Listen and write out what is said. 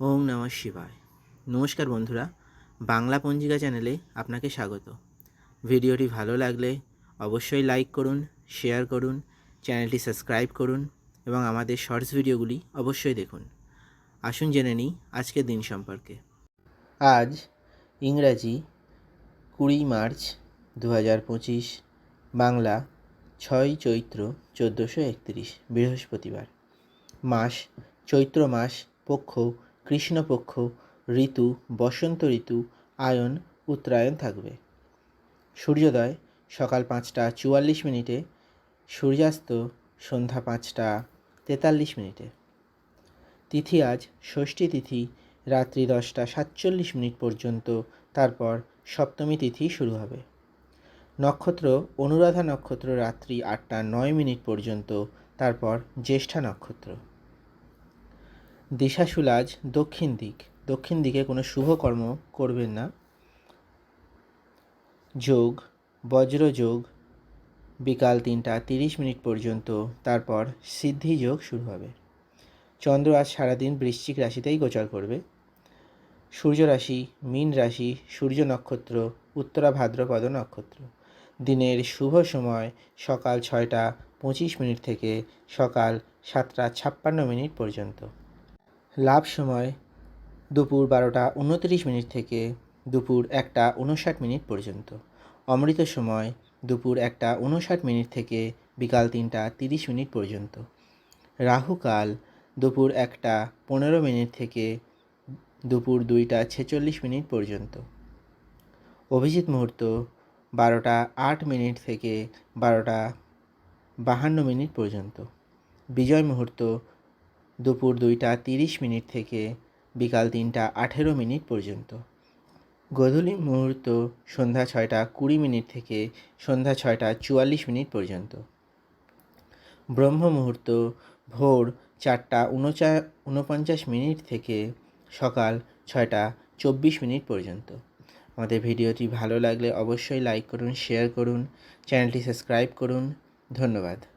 ওম নমঃ শিবায়। নমস্কার বন্ধুরা, বাংলা পঞ্জিকা চ্যানেলে আপনাকে স্বাগত। ভিডিওটি ভালো লাগলে অবশ্যই লাইক করুন, শেয়ার করুন, চ্যানেলটি সাবস্ক্রাইব করুন এবং আমাদের শর্টস ভিডিওগুলি অবশ্যই দেখুন। আসুন জেনে নিই আজকের দিন সম্পর্কে। আজ ইংরাজি কুড়ি মার্চ দু পঁচিশ, বাংলা ছয় চৈত্র চোদ্দোশো একত্রিশ, বৃহস্পতিবার। মাস, চৈত্র মাস পক্ষ কৃষ্ণপক্ষ, ঋতু, বসন্ত ঋতু, আয়ন, উত্তরায়ণ থাকবে। সূর্যোদয়, সকাল পাঁচটা চুয়াল্লিশ মিনিটে, সূর্যাস্ত সন্ধ্যা পাঁচটা তেতাল্লিশ মিনিটে। তিথি আজ, ষষ্ঠী তিথি, রাত্রি দশটা সাতচল্লিশ মিনিট পর্যন্ত, তারপর সপ্তমী তিথি শুরু হবে। নক্ষত্র, অনুরাধা নক্ষত্র রাত্রি আটটা নয় মিনিট পর্যন্ত, তারপর জ্যেষ্ঠা নক্ষত্র। দিশাশুল আজ দক্ষিণ দিক। দক্ষিণ দিকে কোনো শুভকর্ম করবেন না। যোগ বজ্র যোগ বিকাল তিনটা তিরিশ মিনিট পর্যন্ত, তারপর সিদ্ধি যোগ শুরু হবে। চন্দ্র আজ সারাদিন বৃশ্চিক রাশিতেই গোচর করবে। সূর্য রাশি, মীন রাশি, সূর্য নক্ষত্র, উত্তরা ভাদ্রপদ নক্ষত্র। দিনের শুভ সময় সকাল ছয়টা পঁচিশ মিনিট থেকে সকাল সাতটা ছাপ্পান্ন মিনিট পর্যন্ত। লাভ সময় দুপুর বারোটা উনত্রিশ মিনিট থেকে দুপুর একটা উনষাট মিনিট পর্যন্ত। অমৃত সময় দুপুর একটা উনষাট মিনিট থেকে বিকাল তিনটা তিরিশ মিনিট পর্যন্ত। রাহুকাল দুপুর একটা পনেরো মিনিট থেকে দুপুর দুইটা ছেচল্লিশ মিনিট পর্যন্ত। অভিজিৎ মুহূর্ত বারোটা আট মিনিট থেকে বারোটা বাহান্ন মিনিট পর্যন্ত। বিজয় মুহূর্ত দুপুর দুইটা তিরিশ মিনিট থেকে বিকাল তিনটা আঠেরো মিনিট পর্যন্ত। গোধূলি মুহূর্ত সন্ধ্যা ছয়টা কুড়ি মিনিট থেকে সন্ধ্যা ছয়টা চুয়াল্লিশ মিনিট পর্যন্ত। ব্রহ্ম মুহূর্ত ভোর চারটা উনচা, উনপঞ্চাশ মিনিট থেকে সকাল ছয়টা চব্বিশ মিনিট পর্যন্ত। আমাদের ভিডিওটি ভালো লাগলে অবশ্যই লাইক করুন, শেয়ার করুন, চ্যানেলটি সাবস্ক্রাইব করুন। ধন্যবাদ।